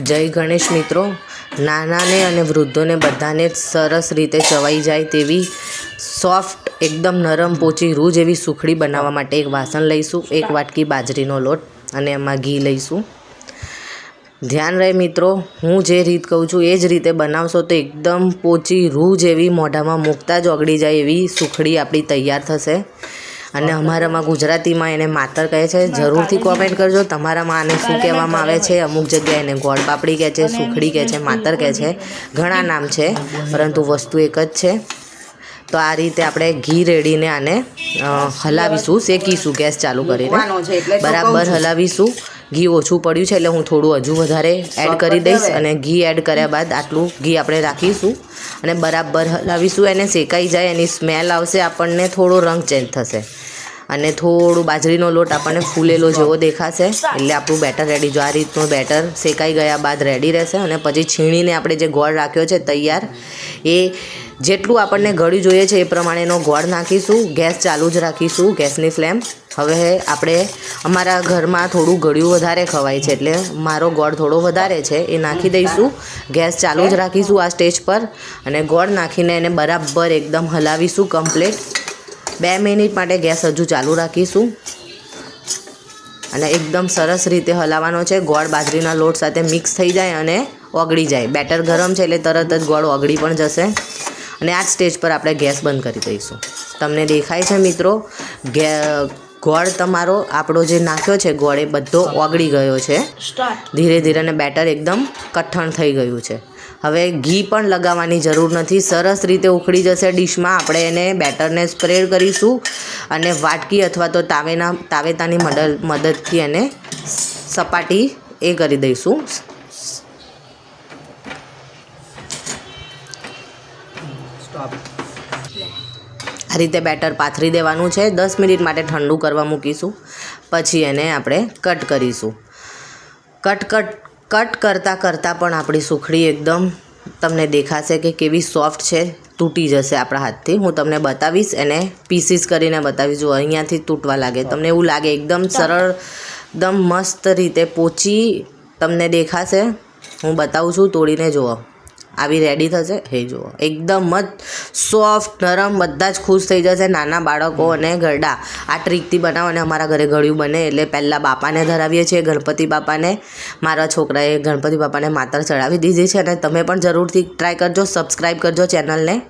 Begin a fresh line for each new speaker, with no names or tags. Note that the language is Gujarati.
જય ગણેશ મિત્રો. નાનાને અને વૃદ્ધોને બધાને જ સરસ રીતે ચવાઈ જાય તેવી સોફ્ટ, એકદમ નરમ પોચી રૂ જેવી સુખડી બનાવવા માટે એક વાસણ લઈશું, એક વાટકી બાજરીનો લોટ અને એમાં ઘી લઈશું. ધ્યાન રહે મિત્રો, હું જે રીત કહું છું એ જ રીતે બનાવશો તો એકદમ પોચી રૂ જેવી મોઢામાં મૂકતા જ ઓગળી જાય એવી સુખડી આપણી તૈયાર થશે. અને અમારામાં ગુજરાતીમાં એને માતર કહે છે જરૂરથી કોમેન્ટ કરજો. તમારામાં આને શું કહેવામાં આવે છે? અમુક જગ્યાએ એને ગોળ પાપડી કહે છે સુખડી કહે છે માતર કહે છે. ઘણા નામ છે પરંતુ વસ્તુ એક જ છે. તો આ રીતે આપણે ઘી રેડીને આને હલાવીશું શેકીશું ગેસ ચાલુ કરીને. બરાબર હલાવીશું. ઘી ઓછું પડ્યું છે એટલે હું થોડું હજુ વધારે એડ કરી દઈશ અને ઘી એડ કર્યા બાદ આટલું ઘી આપણે રાખીશું. અને બરાબર હલાવીશું એને શેકાઈ જાય એની સ્મેલ આવશે આપણને થોડો રંગ ચેન્જ થશે. અને થોડું બાજરીનો લોટ આપણને ફૂલેલો જેવો દેખાશે એટલે આપણું બેટર રેડી જો આ રીતનું બેટર શેકાઈ ગયા બાદ રેડી રહેશે અને પછી છીણીને આપણે જે ગોળ રાખ્યો છે તૈયાર એ જેટલું આપણને ગળ્યું જોઈએ છે એ પ્રમાણેનો ગોળ નાખીશું. ગેસ ચાલુ જ રાખીશું ગેસની ફ્લેમ. હવે આપણે અમારા ઘરમાં થોડું ગળ્યું વધારે ખવાય છે એટલે મારો ગોળ થોડો વધારે છે, એ નાખી દઈશું. ગેસ ચાલુ જ રાખીશું આ સ્ટેજ પર અને ગોળ નાખીને એને બરાબર એકદમ હલાવીશું કમ્પ્લીટ બે મિનિટ માટે ગેસ હજુ ચાલુ રાખીશું. અને એકદમ સરસ રીતે હલાવવાનો છે. ગોળ બાજરીના લોટ સાથે મિક્સ થઈ જાય અને ઓગળી જાય. બેટર ગરમ છે એટલે તરત જ ગોળ ઓગળી પણ જશે. અને આ જ સ્ટેજ પર આપણે ગેસ બંધ કરી દઈશું. તમને દેખાય છે મિત્રો ગે ગોળ તમારો આપણો જે નાખ્યો છે ગોળ એ બધો ઓગળી ગયો છે. ધીરે ધીરે અને બેટર એકદમ કઠણ થઈ ગયું છે. હવે ઘી પણ લગાવવાની જરૂર નથી. સરસ રીતે ઉખડી જશે ડીશમાં. આપણે એને બેટરને સ્પ્રેડ કરીશું અને વાટકી અથવા તો તાવેના તાવેતાની મદદ મદદથી એને સપાટી એ કરી દઈશું.
સ્ટોપ
આ રીતે બેટર પાથરી દેવાનું છે. દસ મિનિટ માટે ઠંડુ કરવા મૂકીશું. પછી એને આપણે કટ કરીશું. કટ કટ કટ કરતાં કરતાં પણ આપણી સુખડી એકદમ તમને દેખાશે કે કેવી સોફ્ટ છે. તૂટી જશે આપણા હાથથી. હું તમને બતાવીશ એને પીસીસ કરીને બતાવીશ. જો અહીંયાથી તૂટવા લાગે તમને એવું લાગે એકદમ સરળ એકદમ મસ્ત રીતે પોચી તમને દેખાશે. હું બતાવું છું તોડીને જુઓ. આવી રેડી થશે? એ જુઓ. એકદમ જ સોફ્ટ નરમ બધા જ ખુશ થઈ જશે નાના બાળકો અને ગરડા. આ ટ્રીકથી બનાવો અને અમારા ઘરે ગળ્યું બને એટલે પહેલાં બાપાને ધરાવીએ છીએ ગણપતિ બાપાને. મારા છોકરાએ ગણપતિ બાપાને માતર ચડાવી દીધી છે અને તમે પણ જરૂરથી ટ્રાય કરજો સબસ્ક્રાઈબ કરજો ચેનલને